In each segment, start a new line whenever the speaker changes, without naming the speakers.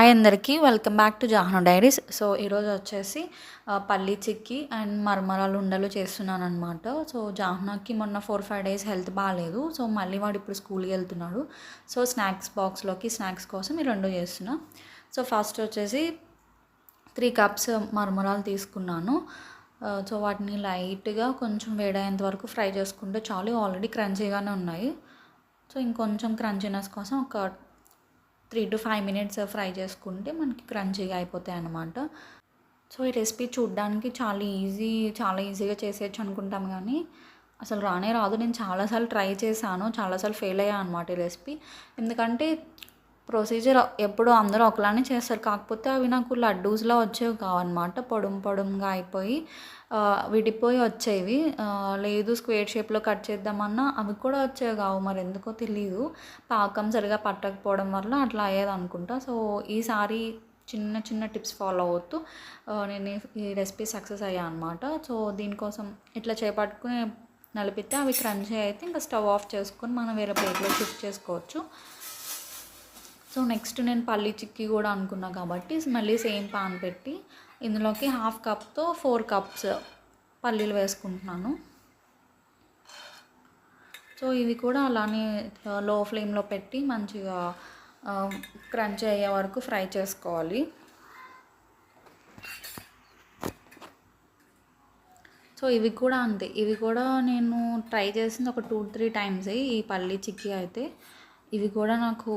Hi అందరికీ welcome back to Jahnu diaries. So ఈరోజు వచ్చేసి పల్లి చిక్కి అండ్ మరమరాలు ఉండలు చేస్తున్నాను అనమాట సో జాహ్నాకి మొన్న ఫోర్ ఫైవ్ డేస్ హెల్త్ బాగాలేదు సో మళ్ళీ వాడు ఇప్పుడు స్కూల్కి వెళ్తున్నాడు. సో స్నాక్స్ బాక్స్లోకి స్నాక్స్ కోసం ఈ రెండు చేస్తున్నా. సో ఫస్ట్ వచ్చేసి త్రీ కప్స్ మరమరాలు తీసుకున్నాను. సో వాటిని లైట్గా కొంచెం వేడయ్యేంత వరకు ఫ్రై చేసుకుంటే చాలు. ఆల్రెడీ క్రంచీగానే ఉన్నాయి. సో ఇంకొంచెం క్రంచీనెస్ కోసం ఒక three to five minutes fry చేసుకుంటే మనకి క్రంచీగా అయిపోతాయి అన్నమాట. సో ఈ రెసిపీ చూడ్డానికి చాలా ఈజీ చాలా ఈజీగా చేసేయచ్చు అనుకుంటాం కానీ అసలు రానే రాదు. నేను చాలాసార్లు ట్రై చేశాను చాలాసార్లు ఫెయిల్ అయ్యాను అనమాట ఈ రెసిపీ. ఎందుకంటే ప్రొసీజర్ ఎప్పుడు అందరూ ఒకలానే చేస్తారు. కాకపోతే అవి నాకు లడ్డూస్లా వచ్చేవి కావన్నమాట. పొడుం పొడుంగా అయిపోయి విడిపోయి వచ్చేవి. లేదు స్క్వేర్ షేప్లో కట్ చేద్దామన్నా అవి కూడా వచ్చేవి కావు మరి ఎందుకో తెలియదు పాకం సరిగా పట్టకపోవడం వల్ల అట్లా అయ్యేది అనుకుంటా సో ఈసారి చిన్న చిన్న టిప్స్ ఫాలో అవుతూ నేను ఈ- ఈ రెసిపీ సక్సెస్ అయ్యా అనమాట సో దీనికోసం ఇట్లా చేపట్టుకుని నలిపితే అవి క్రంచీ అయితే ఇంకా స్టవ్ ఆఫ్ చేసుకొని మనం వేరే ప్లేట్లో షిఫ్ట్ చేసుకోవచ్చు. సో నెక్స్ట్ నేను పల్లీ చిక్కీ కూడా అనుకున్నా కాబట్టి మళ్ళీ సేమ్ పాన్ పెట్టి ఇందులోకి హాఫ్ కప్తో ఫోర్ కప్స్ పల్లీలు వేసుకుంటున్నాను. సో ఇది కూడా అలానే లో ఫ్లేమ్లో పెట్టి మంచిగా క్రంచ్ అయ్యే వరకు ఫ్రై చేసుకోవాలి. సో ఇవి కూడా అంతే. ఇవి కూడా నేను ట్రై చేసింది ఒక టూ త్రీ టైమ్స్ ఈ పల్లీ చిక్కీ అయితే. ఇవి కూడా నాకు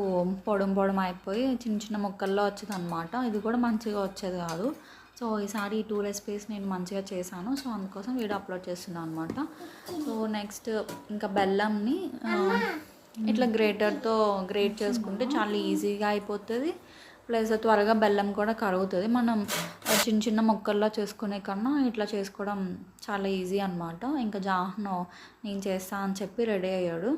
పొడం పొడం అయిపోయి చిన్న చిన్న ముక్కల్లో వచ్చేది అనమాట ఇది కూడా మంచిగా వచ్చేది కాదు. సో ఈసారి ఈ టూ రెసిపీస్ నేను మంచిగా చేశాను. సో అందుకోసం వీడియో అప్లోడ్ చేస్తున్నాను అనమాట సో నెక్స్ట్ ఇంకా బెల్లంని ఇట్లా గ్రేటర్తో గ్రేట్ చేసుకుంటే చాలా ఈజీగా అయిపోతుంది. ప్లస్ త్వరగా బెల్లం కూడా కరుగుతుంది. మనం చిన్న చిన్న ముక్కల్లో చేసుకునే కన్నా ఇట్లా చేసుకోవడం చాలా ఈజీ అనమాట ఇంకా జాహ్నో నేను చేస్తా అని చెప్పి రెడీ అయ్యాడు.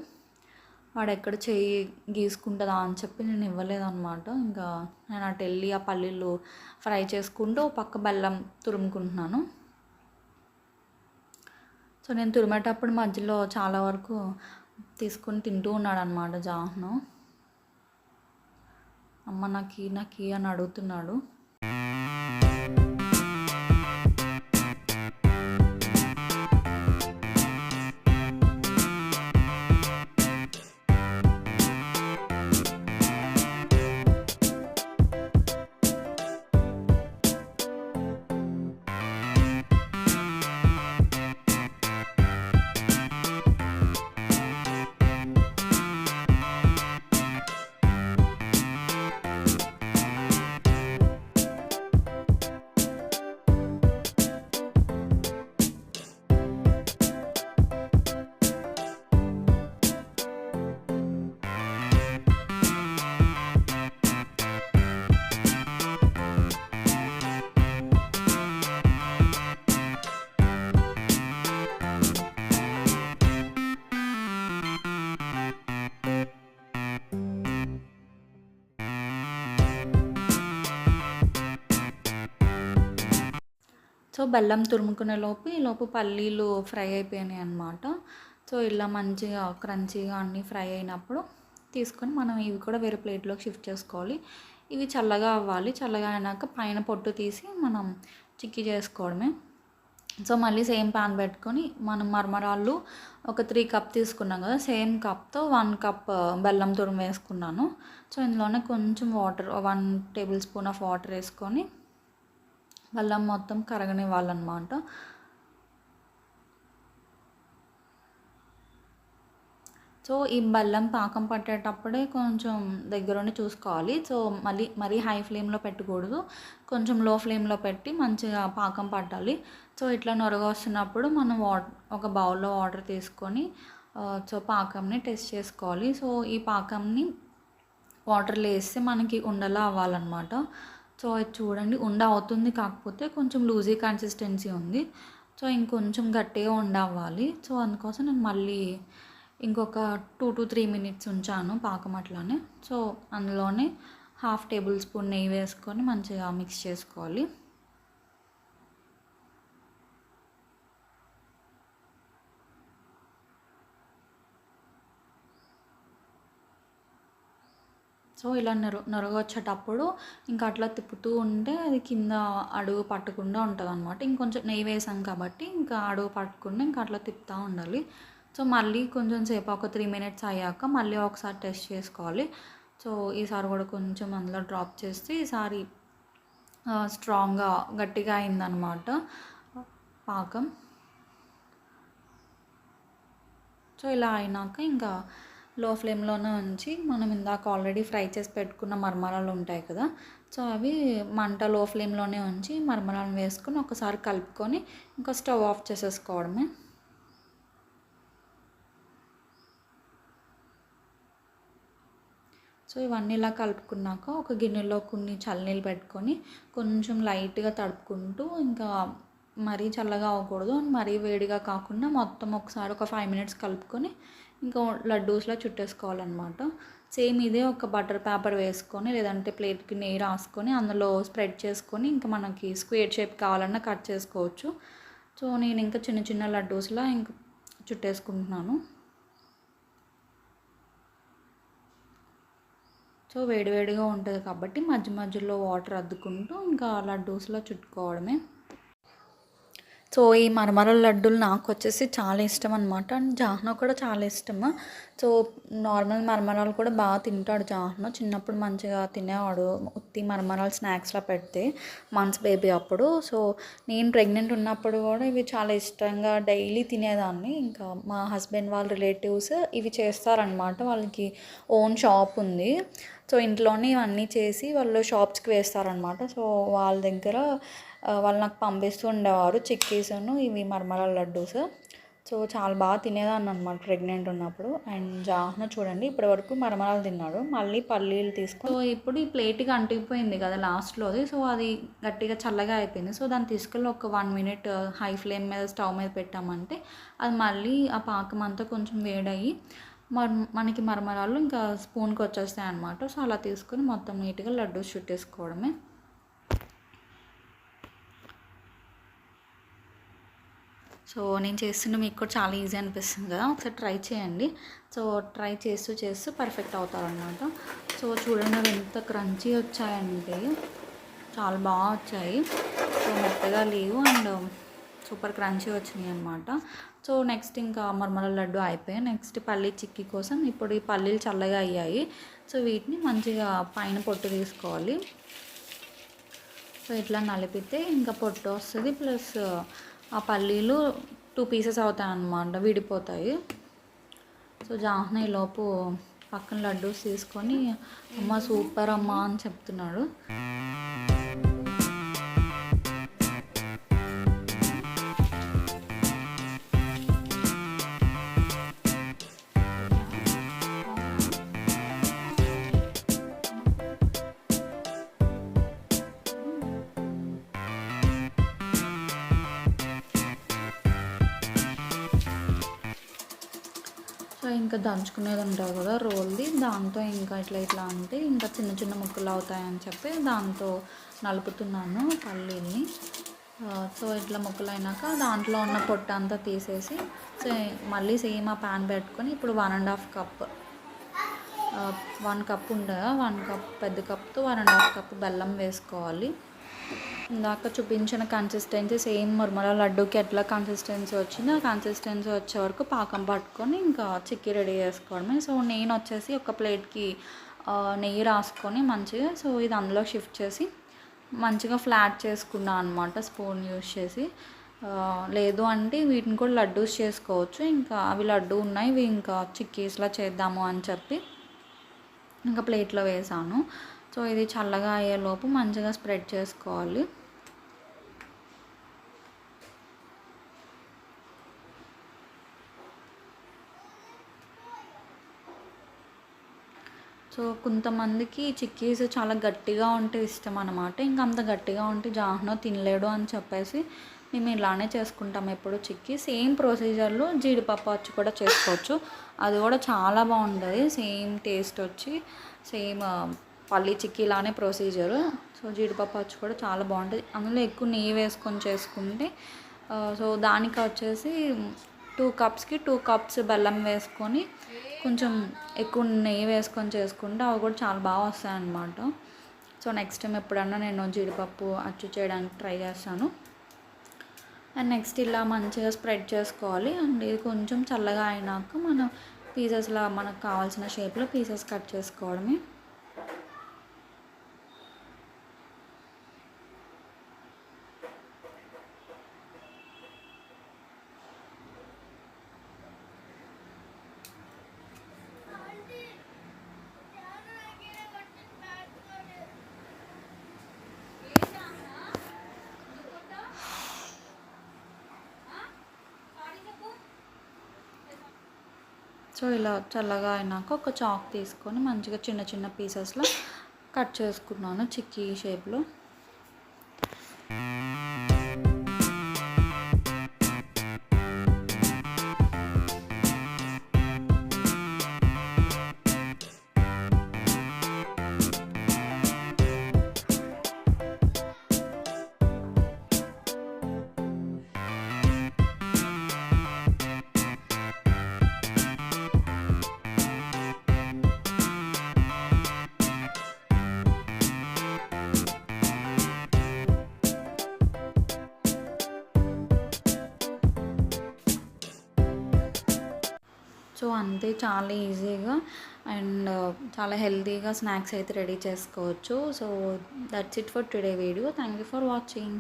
వాడు ఎక్కడ చెయ్యి గీసుకుంటుందా అని చెప్పి నేను ఇవ్వలేదన్నమాట. ఇంకా నేను అటు వెళ్ళి ఆ పల్లీలు ఫ్రై చేసుకుంటూ పక్క బెల్లం తురుముకుంటున్నాను. సో నేను తురిమేటప్పుడు మధ్యలో చాలా వరకు తీసుకుని తింటూ ఉన్నాడు అనమాట జాహ్ను. అమ్మ నాకు నాకు ఈ అని అడుగుతున్నాడు. సో బెల్లం తురుముకునే లోపు ఈ లోపు పల్లీలు ఫ్రై అయిపోయినాయి అనమాట సో ఇలా మంచిగా క్రంచీగా అన్నీ ఫ్రై అయినప్పుడు తీసుకొని మనం ఇవి కూడా వేరే ప్లేట్లోకి షిఫ్ట్ చేసుకోవాలి. ఇవి చల్లగా అవ్వాలి. చల్లగా అయినాక పైన పొట్టు తీసి మనం చిక్కీ చేసుకోవడమే. సో మళ్ళీ సేమ్ పాన్ పెట్టుకొని మనం మరమరాళ్ళు ఒక త్రీ కప్ తీసుకున్నాం కదా సేమ్ కప్తో వన్ కప్ బెల్లం తురుము వేసుకున్నాను. సో ఇందులోనే కొంచెం water one tablespoon of water వేసుకొని బెల్లం మొత్తం కరగనివ్వాలన్నమాట. సో ఈ బెల్లం పాకం పట్టేటప్పుడే కొంచెం దగ్గరుండి చూసుకోవాలి. సో మళ్ళీ మరీ హై ఫ్లేమ్లో పెట్టకూడదు. కొంచెం లో ఫ్లేమ్లో పెట్టి మంచిగా పాకం పట్టాలి. సో ఇట్లా నొరగ వస్తున్నప్పుడు మనం వాట్ ఒక బౌల్లో వాటర్ తీసుకొని సో పాకంని టెస్ట్ చేసుకోవాలి. సో ఈ పాకంని వాటర్లో వేస్తే మనకి ఉండలా అవ్వాలన్నమాట. సో ఇది చూడండి ఉండ అవుతుంది కాకపోతే కొంచెం లూజీ కన్సిస్టెన్సీ ఉంది. సో ఇంకొంచెం గట్టిగా ఉండ అవ్వాలి సో అందుకోసం నేను మళ్ళీ ఇంకొక టూ టు త్రీ మినిట్స్ ఉంచాను పాకం అట్లానే. సో అందులోనే హాఫ్ టేబుల్ స్పూన్ నెయ్యి వేసుకొని మంచిగా మిక్స్ చేసుకోవాలి. సో ఇలా నొర నెరగొచ్చేటప్పుడు ఇంకా అట్లా తిప్పుతూ ఉంటే అది కింద అడుగు పట్టకుండా ఉంటుంది అనమాట ఇంకొంచెం నెయ్యి వేసాం కాబట్టి ఇంకా అడుగు పట్టకుండా ఇంకా అట్లా తిప్పుతూ ఉండాలి. సో మళ్ళీ కొంచెం సేపు ఒక త్రీ మినిట్స్ అయ్యాక మళ్ళీ ఒకసారి టెస్ట్ చేసుకోవాలి. సో ఈసారి కూడా కొంచెం అందులో డ్రాప్ చేస్తే ఈసారి స్ట్రాంగ్గా గట్టిగా అయిందనమాట పాకం. సో ఇలా అయినాక ఇంకా లో ఫ్లేమ్లోనే ఉంచి మనం ఇందాక ఆల్రెడీ ఫ్రై చేసి పెట్టుకున్న మరమరాలు ఉంటాయి కదా సో అవి మంట లో ఫ్లేమ్లోనే ఉంచి మరమరాలను వేసుకొని ఒకసారి కలుపుకొని ఇంకా స్టవ్ ఆఫ్ చేసేసుకోవడమే. సో ఇవన్నీ ఇలా కలుపుకున్నాక ఒక గిన్నెలో కొన్ని చల్లనీళ్ళు పెట్టుకొని కొంచెం లైట్గా తడుపుకుంటూ ఇంకా మరీ చల్లగా అవ్వకూడదు. అండ్ మరీ వేడిగా కాకుండా మొత్తం ఒకసారి ఒక ఫైవ్ మినిట్స్ కలుపుకొని ఇంకా లడ్డూస్లా చుట్టేసుకోవాలన్నమాట. సేమ్ ఇదే ఒక బటర్ పేపర్ వేసుకొని లేదంటే ప్లేట్కి నెయ్యి రాసుకొని అందులో స్ప్రెడ్ చేసుకొని ఇంకా మనకి స్క్వేర్ షేప్ కావాలన్నా కట్ చేసుకోవచ్చు. సో నేను ఇంకా చిన్న చిన్న లడ్డూస్లా ఇంకా చుట్టేసుకుంటున్నాను. సో వేడివేడిగా ఉంటుంది కాబట్టి మధ్య మధ్యలో వాటర్ అద్దుకుంటూ ఇంకా లడ్డూస్లో చుట్టుకోవడమే. సో ఈ మరమర లడ్డూలు నాకు వచ్చేసి చాలా ఇష్టం అనమాట అండ్ జాహ్న కూడా చాలా ఇష్టము. సో నార్మల్ మరమరాలు కూడా బాగా తింటాడు జాహ్న. చిన్నప్పుడు మంచిగా తినేవాడు. ఉత్తి మరమరాలు స్నాక్స్లో పెడితే మంత్స్ బేబీ అప్పుడు. సో నేను ప్రెగ్నెంట్ ఉన్నప్పుడు కూడా ఇవి చాలా ఇష్టంగా డైలీ తినేదాన్ని. ఇంకా మా హస్బెండ్ వాళ్ళ రిలేటివ్స్ ఇవి చేస్తారనమాట వాళ్ళకి ఓన్ షాప్ ఉంది. సో ఇంట్లోనే ఇవన్నీ చేసి వాళ్ళు షాప్స్కి వేస్తారనమాట సో వాళ్ళ దగ్గర వాళ్ళు నాకు పంపిస్తూ ఉండేవారు చిక్కీసును ఇవి మరమరాల లడ్డూస్. సో చాలా బాగా తినేదాన్ని అనమాట ప్రెగ్నెంట్ ఉన్నప్పుడు. అండ్ జాహ్న చూడండి ఇప్పటి వరకు మరమరాలు తిన్నాడు. మళ్ళీ పల్లీలు తీసుకుని సో ఇప్పుడు ఈ ప్లేట్కి అంటికిపోయింది కదా లాస్ట్లోది. సో అది గట్టిగా చల్లగా అయిపోయింది. సో దాన్ని తీసుకెళ్ళి ఒక వన్ మినిట్ హై ఫ్లేమ్ మీద స్టవ్ మీద పెట్టామంటే అది మళ్ళీ ఆ పాకం అంతా కొంచెం వేడయ్యి మర్ మనకి మరమరాలు ఇంకా స్పూన్కి వచ్చేస్తాయి అనమాట సో అలా తీసుకొని మొత్తం నీట్గా లడ్డూస్ చుట్టేసుకోవడమే సో నేను చేస్తుంటే మీకు కూడా చాలా ఈజీ అనిపిస్తుంది కదా? ఒకసారి ట్రై చేయండి. సో ట్రై చేస్తూ చేస్తూ పర్ఫెక్ట్ అవుతారనమాట సో చూడండి అవి ఎంత క్రంచీ వచ్చాయంటే. చాలా బాగా వచ్చాయి. సో మెత్తగా లేవు అండ్ సూపర్ క్రంచీ వచ్చినాయి అనమాట సో నెక్స్ట్ ఇంకా మర్మల లడ్డు అయిపోయాయి. నెక్స్ట్ పల్లీ చిక్కీ కోసం ఇప్పుడు ఈ పల్లీలు చల్లగా అయ్యాయి. సో వీటిని మంచిగా పైన పొట్టు తీసుకోవాలి. సో ఇట్లా నలిపితే ఇంకా పొట్టు వస్తుంది. ప్లస్ ఆ పల్లీలు టూ పీసెస్ అవుతాయి అన్నమాట విడిపోతాయి. సో జాహ్న లోపు పక్కన లడ్డూస్ తీసుకొని అమ్మ సూపర్ అమ్మ అని చెప్తున్నాడు. ఇంకా దంచుకునేది ఉంటుంది కదా రోల్ది. దాంతో ఇంకా ఇట్లా ఇట్లా అంటే ఇంకా చిన్న చిన్న ముక్కలు అవుతాయని చెప్పి దాంతో నలుపుతున్నాను పల్లీని సో ఇట్లా ముక్కలు అయినాక దాంట్లో ఉన్న పొట్టు అంతా తీసేసి సో మళ్ళీ సేమ్ ఆ ప్యాన్ పెట్టుకొని ఇప్పుడు one and half cup one cup ఉండగా వన్ కప్ పెద్ద కప్తో వన్ అండ్ హాఫ్ కప్ బెల్లం వేసుకోవాలి. ఇందాక చూపించిన కన్సిస్టెన్సీ సేమ్ మురమల లడ్డూకి ఎట్లా కన్సిస్టెన్సీ వచ్చిందో ఆ కన్సిస్టెన్సీ వచ్చే వరకు పాకం పట్టుకొని ఇంకా చిక్కీ రెడీ చేసుకోవడమే. సో నేను వచ్చేసి ఒక ప్లేట్కి నెయ్యి రాసుకొని మంచిగా సో ఇది అందులో షిఫ్ట్ చేసి మంచిగా ఫ్లాట్ చేసుకున్నాను అనమాట స్పూన్ యూస్ చేసి. లేదు అంటే వీటిని కూడా లడ్డూస్ చేసుకోవచ్చు. ఇంకా అవి లడ్డు ఉన్నాయి ఇవి ఇంకా చిక్కీస్లా చేద్దాము అని చెప్పి ఇంకా ప్లేట్లో వేసాను. సో ఇది చల్లగా అయ్యేలోపు మంచిగా స్ప్రెడ్ చేసుకోవాలి. సో కొంతమందికి చిక్కీస్ చాలా గట్టిగా ఉంటే ఇష్టం అనమాట ఇంకా అంత గట్టిగా ఉంటే జాహ్నో తినలేడు అని చెప్పేసి మేము ఇలానే చేసుకుంటాం ఎప్పుడు చిక్కీ. సేమ్ ప్రొసీజర్లో జీడిపప్పు వచ్చి కూడా చేసుకోవచ్చు. అది కూడా చాలా బాగుంటుంది. సేమ్ టేస్ట్ వచ్చి సేమ్ పల్లీ చిక్కీ ఇలానే ప్రొసీజర్ సో జీడిపప్పు వచ్చి కూడా చాలా బాగుంటుంది. అందులో ఎక్కువ నెయ్యి వేసుకొని చేసుకుంటే సో దానికి వచ్చేసి టూ కప్స్కి టూ కప్స్ బెల్లం వేసుకొని కొంచెం ఎక్కువ నెయ్యి వేసుకొని చేసుకుంటే అవి కూడా చాలా బాగా వస్తాయి అన్నమాట సో నెక్స్ట్ టైం ఎప్పుడన్నా నేను జీడిపప్పు అచ్చు చేయడానికి ట్రై చేస్తాను. అండ్ నెక్స్ట్ ఇలా మంచిగా స్ప్రెడ్ చేసుకోవాలి. అండ్ ఇది కొంచెం చల్లగా అయినాక మనం పీసెస్లా మనకు కావాల్సిన షేప్లో పీసెస్ కట్ చేసుకోవడమే. సో ఇలా చల్లగా అయినాక ఒక చాక్ తీసుకొని మంచిగా చిన్న చిన్న పీసెస్లో కట్ చేసుకున్నాను చిక్కీ షేప్లో. అంతే చాలా ఈజీగా అండ్ చాలా హెల్తీగా స్నాక్స్ అయితే రెడీ చేసుకోవచ్చు. So that's it for today video thank you for watching